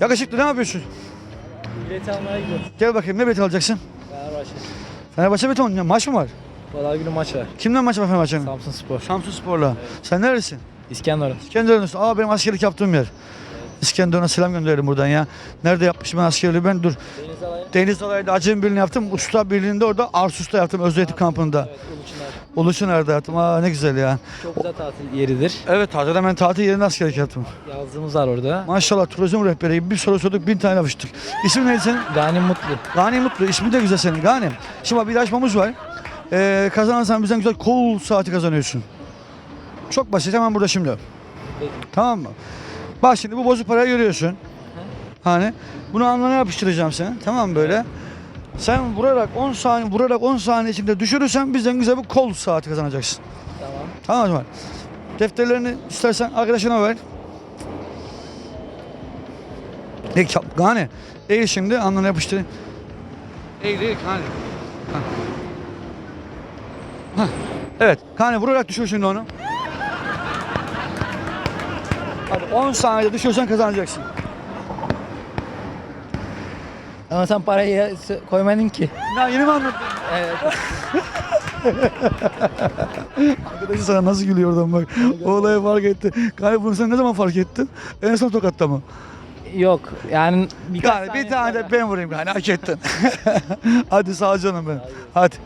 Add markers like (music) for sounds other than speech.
Yakışıklı ne yapıyorsun? Bileti almaya gidiyorum. Gel bakayım ne bilet alacaksın? Fenerbahçe. Fenerbahçe bilet mi? Maç mı var? Pazar günü maç var. Kimden maç var Fenerbahçe'nin? Samsun Spor. Samsun Spor'la. Sen neresin? İskenderun. İskenderun. Aa benim askerlik yaptığım yer. İskenderun'a selam gönderelim buradan ya. Nerede yapmışım ben askerliği ben? Dur. Deniz Alayı. Deniz Alayı'da Acemi Birliği'ni yaptım. Usta Birliği'nde orada Arsus'ta yaptım. Özdeğitim kampında. Evet Uluçınar. Uluçuner'de yaptım. Aa ne güzel ya. Çok güzel tatil yeridir. Evet tatilde ben tatil yerinde askerlik yaptım. Yazlığımız var orada. Maşallah turizm rehberi gibi bir soru sorduk bin tane yapıştık. İsmin neydi senin? Gani Mutlu. Gani Mutlu. İsmi de güzel senin. Gani. Şimdi bak bir açmamız var. Ee, kazanırsan bizden güzel kol saati kazanıyorsun. Çok basit hemen burada şimdi. Peki. Tamam mı? Bak şimdi bu bozuk parayı görüyorsun. Hani bunu alnına yapıştıracağım sen. Tamam mı böyle? Sen vurarak 10 saniye vurarak 10 saniye içinde düşürürsen bizden güzel bir kol saati kazanacaksın. Tamam. Tamam mı? Defterlerini istersen arkadaşına ver. Peki çap- Gani. Eğil şimdi alnına yapıştır. Eğil eğil Gani. Ha. Evet. Gani vurarak düşür şimdi onu. Hadi 10 saniyede düşürsen kazanacaksın. Ama sen parayı koymadın ki. Ya yeni mi anlattın? Evet. (laughs) Arkadaşı sana nasıl gülüyor oradan bak. o olayı fark etti. Gani bunu sen ne zaman fark ettin? En son tokatta mı? Yok yani birkaç Gani bir tane de ben vurayım Gani hak ettin. (laughs) Hadi sağ ol canım ben. Hadi.